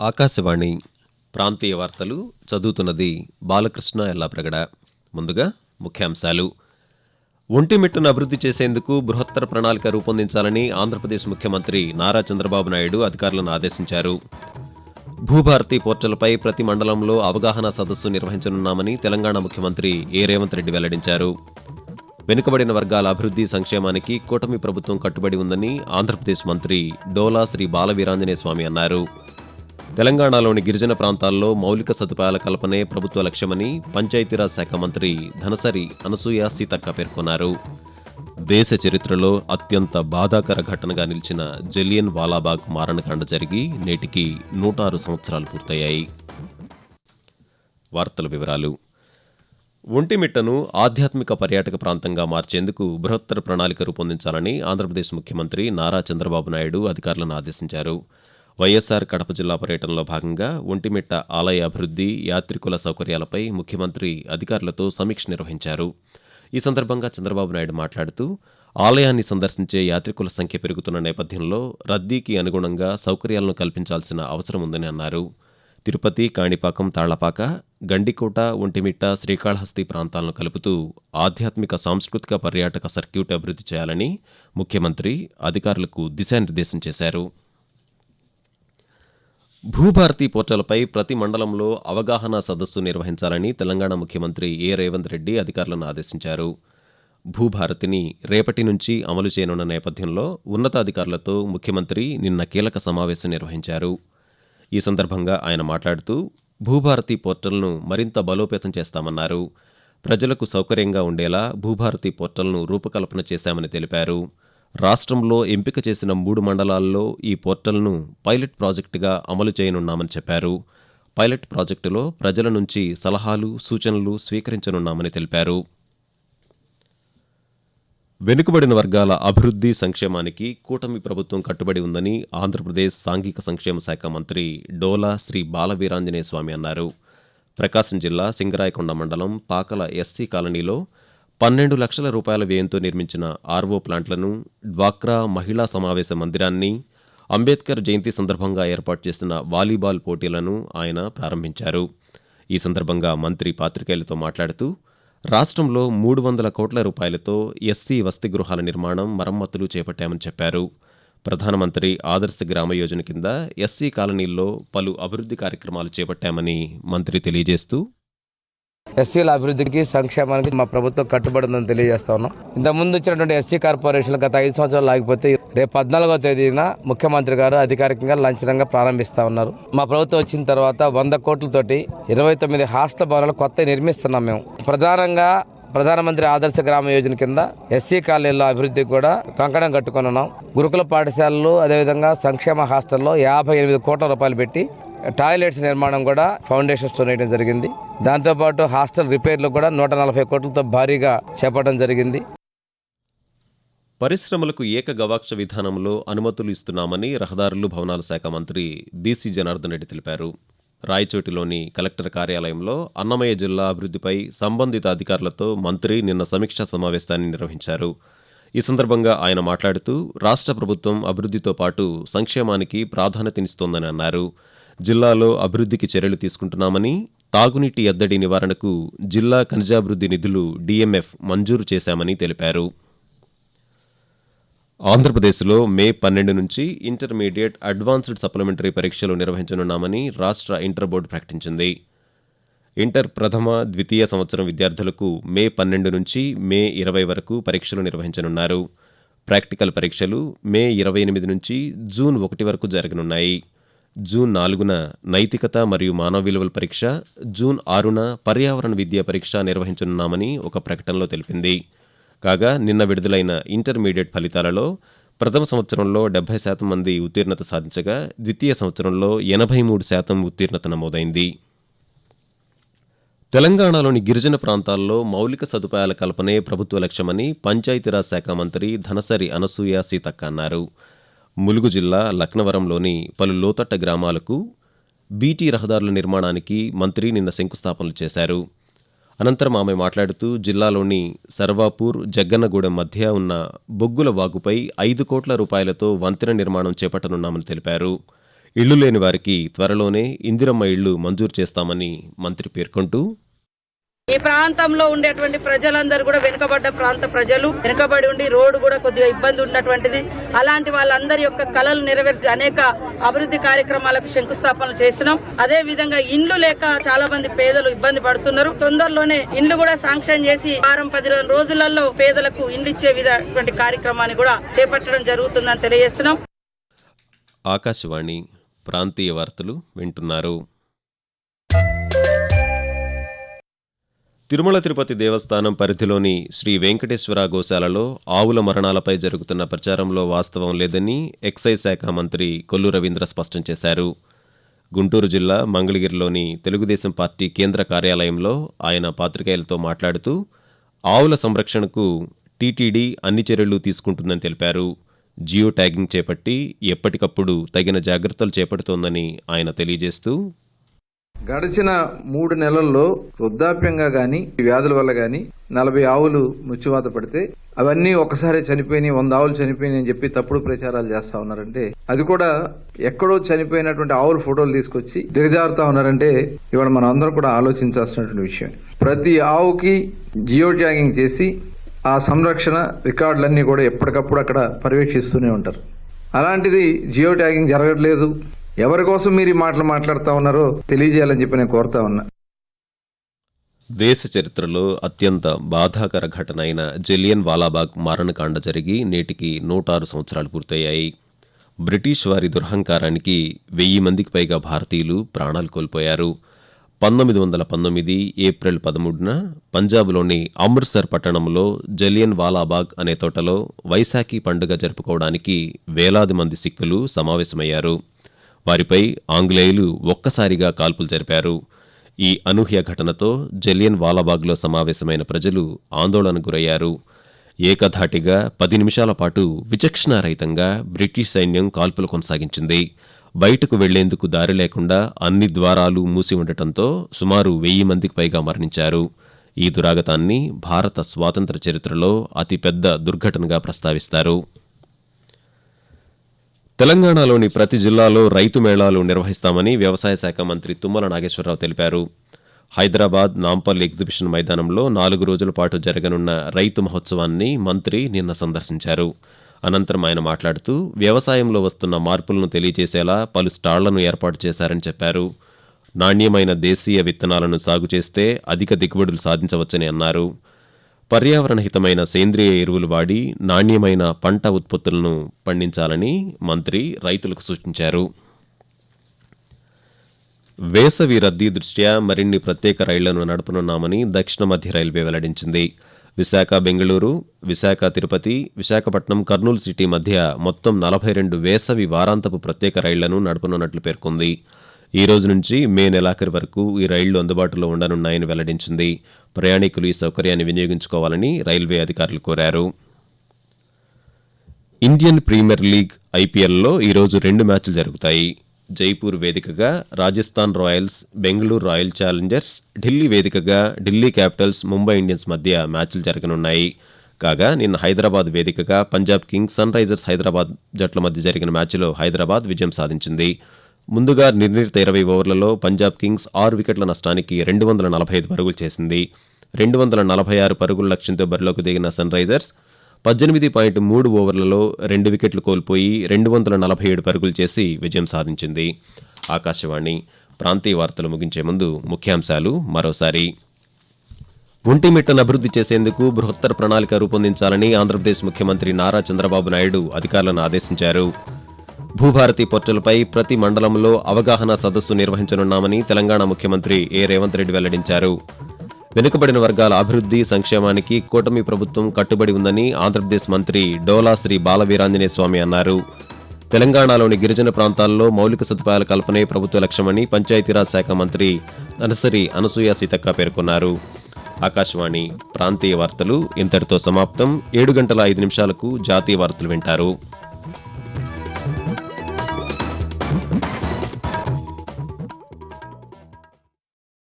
ఆకాశవాణి ప్రాంతీయ వార్తలు చదువుతున్నది బాలకృష్ణ ఎల్లాప్రగడ. ముందుగా ముఖ్యాంశాలు. ఒంటిమిట్టును అభివృద్ధి చేసేందుకు బృహత్తర ప్రణాళిక రూపొందించాలని ఆంధ్రప్రదేశ్ ముఖ్యమంత్రి నారా చంద్రబాబు నాయుడు అధికారులను ఆదేశించారు. భూభారతి పోర్టల్పై ప్రతి మండలంలో అవగాహన సదస్సు నిర్వహించనున్నామని తెలంగాణ ముఖ్యమంత్రి ఏ. రేవంత్ రెడ్డి వెల్లడించారు. వెనుకబడిన వర్గాల అభివృద్ధి సంక్షేమానికి కూటమి ప్రభుత్వం కట్టుబడి ఉందని ఆంధ్రప్రదేశ్ మంత్రి డోలా శ్రీ బాలవీరాంజనేయ స్వామి అన్నారు. తెలంగాణలోని గిరిజన ప్రాంతాల్లో మౌలిక సదుపాయాల కల్పనే ప్రభుత్వ లక్ష్యమని పంచాయతీరాజ్ శాఖ మంత్రి ధనసరి అనసూయ సీతక్క పేర్కొన్నారు. దేశ చరిత్రలో అత్యంత బాధాకర ఘటనగా నిలిచిన జలియన్ వాలాబాగ్ మారణకాండ జరిగి నేటికి నూట ఆరు సంవత్సరాలు పూర్తయ్యాయి. వార్తల వివరాలు. ఒంటిమిట్టను ఆధ్యాత్మిక పర్యాటక ప్రాంతంగా మార్చేందుకు బృహత్తర ప్రణాళిక రూపొందించాలని ఆంధ్రప్రదేశ్ ముఖ్యమంత్రి నారా చంద్రబాబు నాయుడు అధికారులను ఆదేశించారు. వైఎస్సార్ కడప జిల్లా పర్యటనలో భాగంగా ఒంటిమిట్ట ఆలయ అభివృద్ధి యాత్రికుల సౌకర్యాలపై ముఖ్యమంత్రి అధికారులతో సమీక్ష నిర్వహించారు. ఈ సందర్భంగా చంద్రబాబు నాయుడు మాట్లాడుతూ ఆలయాన్ని సందర్శించే యాత్రికుల సంఖ్య పెరుగుతున్న నేపథ్యంలో రద్దీకి అనుగుణంగా సౌకర్యాలను కల్పించాల్సిన అవసరం ఉందని అన్నారు. తిరుపతి కాణిపాకం తాళ్ళపాక గండికోట ఒంటిమిట్ట శ్రీకాళహస్తి ప్రాంతాలను కలుపుతూ ఆధ్యాత్మిక సాంస్కృతిక పర్యాటక సర్క్యూట్ అభివృద్ధి చేయాలని ముఖ్యమంత్రి అధికారులకు దిశానిర్దేశం చేశారు. భూభారతి పోర్టల్పై ప్రతి మండలంలో అవగాహన సదస్సు నిర్వహించాలని తెలంగాణ ముఖ్యమంత్రి ఏ రేవంత్ రెడ్డి అధికారులను ఆదేశించారు. భూభారతిని రేపటి నుంచి అమలు చేయనున్న నేపథ్యంలో ఉన్నతాధికారులతో ముఖ్యమంత్రి నిన్న కీలక సమావేశం నిర్వహించారు. ఈ సందర్భంగా ఆయన మాట్లాడుతూ భూభారతి పోర్టల్ను మరింత బలోపేతం చేస్తామన్నారు. ప్రజలకు సౌకర్యంగా ఉండేలా భూభారతి పోర్టల్ను రూపకల్పన చేశామని తెలిపారు. రాష్ట్రంలో ఎంపిక చేసిన మూడు మండలాల్లో ఈ పోర్టల్ను పైలట్ ప్రాజెక్టుగా అమలు చేయనున్నామని చెప్పారు. పైలట్ ప్రాజెక్టులో ప్రజల నుంచి సలహాలు సూచనలు స్వీకరించనున్నామని తెలిపారు. వెనుకబడిన వర్గాల అభివృద్ధి సంక్షేమానికి కూటమి ప్రభుత్వం కట్టుబడి ఉందని ఆంధ్రప్రదేశ్ సాంఘిక సంక్షేమ శాఖ మంత్రి డోలా శ్రీ బాలవీరాంజనేయ స్వామి అన్నారు. ప్రకాశం జిల్లా సింగరాయకొండ మండలం పాకల ఎస్సీ కాలనీలో పన్నెండు లక్షల రూపాయల వ్యయంతో నిర్మించిన ఆర్వో ప్లాంట్లను డ్వాక్రా మహిళా సమావేశ మందిరాన్ని అంబేద్కర్ జయంతి సందర్భంగా ఏర్పాటు చేసిన వాలీబాల్ పోటీలను ఆయన ప్రారంభించారు. ఈ సందర్భంగా మంత్రి పాత్రికేయులతో మాట్లాడుతూ రాష్ట్రంలో మూడు వందల కోట్ల రూపాయలతో ఎస్సీ వసతి గృహాల నిర్మాణం మరమ్మతులు చేపట్టామని చెప్పారు. ప్రధానమంత్రి ఆదర్శ గ్రామ యోజన కింద ఎస్సీ కాలనీల్లో పలు అభివృద్ధి కార్యక్రమాలు చేపట్టామని మంత్రి తెలియజేస్తూ ఎస్సీల అభివృద్ధికి సంక్షేమానికి మా ప్రభుత్వం కట్టుబడిందని తెలియజేస్తా ఉన్నాం. ఇంత ముందు వచ్చినటువంటి ఎస్సీ కార్పొరేషన్ గత ఐదు సంవత్సరాలు ఆగిపోతే రేపు పద్నాలుగో తేదీన ముఖ్యమంత్రి గారు అధికారికంగా లంచనంగా ప్రారంభిస్తా ఉన్నారు. మా ప్రభుత్వం వచ్చిన తర్వాత వంద కోట్లతోటి ఇరవై తొమ్మిది హాస్టల్ భవనాలు కొత్త నిర్మిస్తున్నాం మేము. ప్రధానంగా ప్రధానమంత్రి ఆదర్శ గ్రామ యోజన కింద ఎస్సీ కాలనీల అభివృద్ధికి కూడా కంకణం కట్టుకుని ఉన్నాం. గురుకుల పాఠశాలలు అదేవిధంగా సంక్షేమ హాస్టల్లో యాభై ఎనిమిది కోట్ల రూపాయలు పెట్టి టాయిలెట్స్ నిర్మాణం కూడా ఫౌండేషన్ స్టోన్ వేయడం జరిగింది. దాంతోపాటు హాస్టల్ రిపేర్లు కూడా నూట నలభై కోట్లతో భారీగా చేపట్టడం జరిగింది. పరిశ్రమలకు ఏక గవాక్ష విధానంలో అనుమతులు ఇస్తున్నామని రహదారులు భవనాల శాఖ మంత్రి బీసీ జనార్దన్ రెడ్డి తెలిపారు. రాయచోటిలోని కలెక్టర్ కార్యాలయంలో అన్నమయ్య జిల్లా అభివృద్ధిపై సంబంధిత అధికారులతో మంత్రి నిన్న సమీక్షా సమావేశాన్ని నిర్వహించారు. ఈ సందర్భంగా ఆయన మాట్లాడుతూ రాష్ట్ర ప్రభుత్వం అభివృద్ధితో పాటు సంక్షేమానికి ప్రాధాన్యతనిస్తోందని అన్నారు. జిల్లాలో అభివృద్ధికి చర్యలు తీసుకుంటున్నామని తాగునీటి ఎద్దడి నివారణకు జిల్లా ఖనిజాభివృద్ధి నిధులు డీఎంఎఫ్ మంజూరు చేశామని తెలిపారు. ఆంధ్రప్రదేశ్లో మే పన్నెండు నుంచి ఇంటర్మీడియట్ అడ్వాన్స్డ్ సప్లిమెంటరీ పరీక్షలు నిర్వహించనున్నామని రాష్ట్ర ఇంటర్ బోర్డు ప్రకటించింది. ఇంటర్ ప్రథమ ద్వితీయ సంవత్సరం విద్యార్థులకు మే పన్నెండు నుంచి మే ఇరవై వరకు పరీక్షలు నిర్వహించనున్నారు. ప్రాక్టికల్ పరీక్షలు మే ఇరవై ఎనిమిది నుంచి జూన్ ఒకటి వరకు జరగనున్నాయి. జూన్ నాలుగున నైతికత మరియు మానవ విలువల పరీక్ష జూన్ ఆరున పర్యావరణ విద్యా పరీక్ష నిర్వహించనున్నామని ఒక ప్రకటనలో తెలిపింది. కాగా నిన్న విడుదలైన ఇంటర్మీడియట్ ఫలితాలలో ప్రథమ సంవత్సరంలో డెబ్బై శాతం మంది ఉత్తీర్ణత సాధించగా ద్వితీయ సంవత్సరంలో ఎనభై మూడు శాతం ఉత్తీర్ణత నమోదైంది. తెలంగాణలోని గిరిజన ప్రాంతాల్లో మౌలిక సదుపాయాల కల్పనే ప్రభుత్వ లక్ష్యమని పంచాయతీరాజ్ శాఖ మంత్రి ధనసరి అనసూయ సీతక్క అన్నారు. ములుగు జిల్లా లక్నవరంలోని పలు లోతట్ట గ్రామాలకు బీటీ రహదారుల నిర్మాణానికి మంత్రి నిన్న శంకుస్థాపనలు చేశారు. అనంతరం ఆమె మాట్లాడుతూ జిల్లాలోని సర్వాపూర్ జగ్గన్నగూడెం మధ్య ఉన్న బొగ్గుల వాగుపై ఐదు కోట్ల రూపాయలతో వంతెన నిర్మాణం చేపట్టనున్నామని తెలిపారు. ఇళ్ళు లేని వారికి త్వరలోనే ఇందిరమ్మ ఇళ్ళు మంజూరు చేస్తామని మంత్రి పేర్కొంటూ ఈ ప్రాంతంలో ఉండేటువంటి ప్రజలందరూ కూడా వెనుకబడ్డ ప్రాంత ప్రజలు వెనుకబడి ఉండి రోడ్డు కూడా కొద్దిగా ఇబ్బంది ఉన్నటువంటిది. అలాంటి వాళ్ళందరి యొక్క కళలు నెరవేర్చి అనేక అభివృద్ధి కార్యక్రమాలకు శంకుస్థాపన చేసినాం అదే విధంగా ఇండ్లు లేక చాలా మంది పేదలు ఇబ్బంది పడుతున్నారు. తొందరలోనే ఇండ్లు కూడా శాంక్షన్ చేసి వారం పది రోజులలో పేదలకు ఇండ్లు ఇచ్చే విధటువంటి కార్యక్రమాన్ని కూడా చేపట్టడం జరుగుతుందని తెలియజేస్తున్నాం. ఆకాశవాణి ప్రాంతీయ వార్తలు వింటున్నారు. తిరుమల తిరుపతి దేవస్థానం పరిధిలోని శ్రీ వెంకటేశ్వర గోశాలలో ఆవుల మరణాలపై జరుగుతున్న ప్రచారంలో వాస్తవం లేదని ఎక్సైజ్ శాఖ మంత్రి కొల్లు రవీంద్ర స్పష్టం చేశారు. గుంటూరు జిల్లా మంగళగిరిలోని తెలుగుదేశం పార్టీ కేంద్ర కార్యాలయంలో ఆయన పాత్రికేయులతో మాట్లాడుతూ ఆవుల సంరక్షణకు టీటీడీ అన్ని చర్యలు తీసుకుంటుందని తెలిపారు. జియో ట్యాగింగ్ చేపట్టి ఎప్పటికప్పుడు తగిన జాగ్రత్తలు చేపడుతోందని ఆయన తెలియజేస్తూ గడిచిన మూడు నెలల్లో వృద్ధాప్యంగా గాని వ్యాధుల వల్ల గాని నలభై ఆవులు మృత్యువాత పడితే అవన్నీ ఒకసారి చనిపోయినాయి వంద ఆవులు చనిపోయినాయి అని చెప్పి తప్పుడు ప్రచారాలు చేస్తా ఉన్నారంటే అది కూడా ఎక్కడో చనిపోయినటువంటి ఆవుల ఫోటోలు తీసుకొచ్చి దిగజారుతా ఉన్నారంటే ఇవాళ మనం అందరం కూడా ఆలోచించాల్సినటువంటి విషయం. ప్రతి ఆవుకి జియో ట్యాగింగ్ చేసి ఆ సంరక్షణ రికార్డులన్నీ కూడా ఎప్పటికప్పుడు అక్కడ పర్యవేక్షిస్తూనే ఉంటారు. అలాంటిది జియో ట్యాగింగ్ జరగట్లేదు. ఎవరి కోసం మీరు ఈ మాటలు మాట్లాడుతూ ఉన్నారో తెలియజేయాలని చెప్పి నేను కోరుతా ఉన్నా. దేశ చరిత్రలో అత్యంత బాధాకర ఘటన అయిన జలియన్ వాలాబాగ్ మారణకాండ జరిగి నేటికి నూట ఆరు సంవత్సరాలు పూర్తయ్యాయి. బ్రిటిష్ వారి దుర్హంకారానికి వెయ్యి మందికి పైగా భారతీయులు ప్రాణాలు కోల్పోయారు. పంతొమ్మిది వందల పంతొమ్మిది ఏప్రిల్ పదమూడున పంజాబ్లోని అమృత్సర్ పట్టణంలో జలియన్ వాలాబాగ్ అనే తోటలో వైశాఖి పండుగ జరుపుకోవడానికి వేలాది మంది సిక్కులు సమావేశమయ్యారు. వారిపై ఆంగ్లేయులు ఒక్కసారిగా కాల్పులు జరిపారు. ఈ అనూహ్య ఘటనతో జలియన్ వాలాబాగ్లో సమావేశమైన ప్రజలు ఆందోళనకు గురయ్యారు. ఏకధాటిగా పది నిమిషాల పాటు విచక్షణారహితంగా బ్రిటిష్ సైన్యం కాల్పులు కొనసాగించింది. బయటకు వెళ్ళేందుకు దారి లేకుండా అన్ని ద్వారాలు మూసి ఉండటంతో సుమారు వెయ్యి మందికి పైగా మరణించారు. ఈ దురాగతాన్ని భారత స్వాతంత్ర చరిత్రలో అతిపెద్ద దుర్ఘటనగా ప్రస్తావిస్తారు. తెలంగాణలోని ప్రతి జిల్లాలో రైతు మేళాలు నిర్వహిస్తామని వ్యవసాయ శాఖ మంత్రి తుమ్మల నాగేశ్వరరావు తెలిపారు. హైదరాబాద్ నాంపల్లి ఎగ్జిబిషన్ మైదానంలో నాలుగు రోజుల పాటు జరగనున్న రైతు మహోత్సవాన్ని మంత్రి నిన్న సందర్శించారు. అనంతరం ఆయన మాట్లాడుతూ వ్యవసాయంలో వస్తున్న మార్పులను తెలియజేసేలా పలు స్టాళ్ళను ఏర్పాటు చేశారని చెప్పారు. నాణ్యమైన దేశీయ విత్తనాలను సాగు చేస్తే అధిక దిగుబడులు సాధించవచ్చని అన్నారు. పర్యావరణ హితమైన సేంద్రియ ఎరువులు వాడి నాణ్యమైన పంట ఉత్పత్తులను పండించాలని మంత్రి రైతులకు సూచించారు. వేసవి రద్దీ దృష్ట్యా మరిన్ని ప్రత్యేక రైళ్ళను నడపనున్నామని దక్షిణ మధ్య రైల్వే వెల్లడించింది. విశాఖ బెంగళూరు విశాఖ తిరుపతి విశాఖపట్నం కర్నూలు సిటీ మధ్య మొత్తం నలభై రెండు వేసవి వారాంతపు ప్రత్యేక రైళ్ళను నడపనున్నట్లు పేర్కొంది. ఈ రోజు నుంచి మే నెలాఖరు వరకు ఈ రైళ్ళు అందుబాటులో ఉండనున్నాయని వెల్లడించింది. ప్రయాణికులు ఈ సౌకర్యాన్ని వినియోగించుకోవాలని రైల్వే అధికారులు కోరారు. ఇండియన్ ప్రీమియర్ లీగ్ ఐపీఎల్లో ఈరోజు రెండు మ్యాచ్లు జరుగుతాయి. జైపూర్ వేదికగా Rajasthan Royals Bengaluru Royal Challengers Delhi వేదికగా ఢిల్లీ క్యాపిటల్స్ ముంబై ఇండియన్స్ మధ్య మ్యాచ్లు జరగనున్నాయి. కాగా నిన్న హైదరాబాద్ వేదికగా Punjab Kings sun Risers Hyderabad జట్ల మధ్య జరిగిన మ్యాచ్లో హైదరాబాద్ విజయం సాధించింది. ముందుగా నిర్ణీత ఇరవై ఓవర్లలో పంజాబ్ కింగ్స్ ఆరు వికెట్ల నష్టానికి రెండు వందల నలభై ఐదు పరుగులు చేసింది. రెండు వందల నలభై ఆరు పరుగుల లక్ష్యంతో బరిలోకి దిగిన సన్ రైజర్స్ పద్దెనిమిది పాయింట్ మూడు ఓవర్లలో రెండు వికెట్లు కోల్పోయి రెండు వందల నలభై ఏడు పరుగులు చేసి విజయం సాధించింది. ఆకాశవాణి ప్రాంతీయ వార్తలు ముగించే ముందు ముఖ్యాంశాలు మరోసారి. ఒంటిమిట్టను అభివృద్ధి చేసేందుకు బృహత్తర ప్రణాళిక రూపొందించాలని ఆంధ్రప్రదేశ్ ముఖ్యమంత్రి నారా చంద్రబాబు నాయుడు అధికారులను ఆదేశించారు. భూభారతి పోర్టల్పై ప్రతి మండలంలో అవగాహన సదస్సు నిర్వహించనున్నామని తెలంగాణ ముఖ్యమంత్రి ఏ రేవంత్ రెడ్డి వెల్లడించారు. వెనుకబడిన వర్గాల అభివృద్ధి సంక్షేమానికి కూటమి ప్రభుత్వం కట్టుబడి ఉందని ఆంధ్రప్రదేశ్ మంత్రి డోలా శ్రీ బాలవీరాంజనేయ స్వామి అన్నారు. తెలంగాణలోని గిరిజన ప్రాంతాల్లో మౌలిక సదుపాయాల కల్పనే ప్రభుత్వ లక్ష్యమని పంచాయతీరాజ్ శాఖ మంత్రి అనసరి అనసూయ సీతక్క పేర్కొన్నారు. ఆకాశవాణి ప్రాంతీయ వార్తలు ఇంతటితో సమాప్తం. ఏడు గంటల ఐదు నిమిషాలకు జాతీయ వార్తలు వింటారు.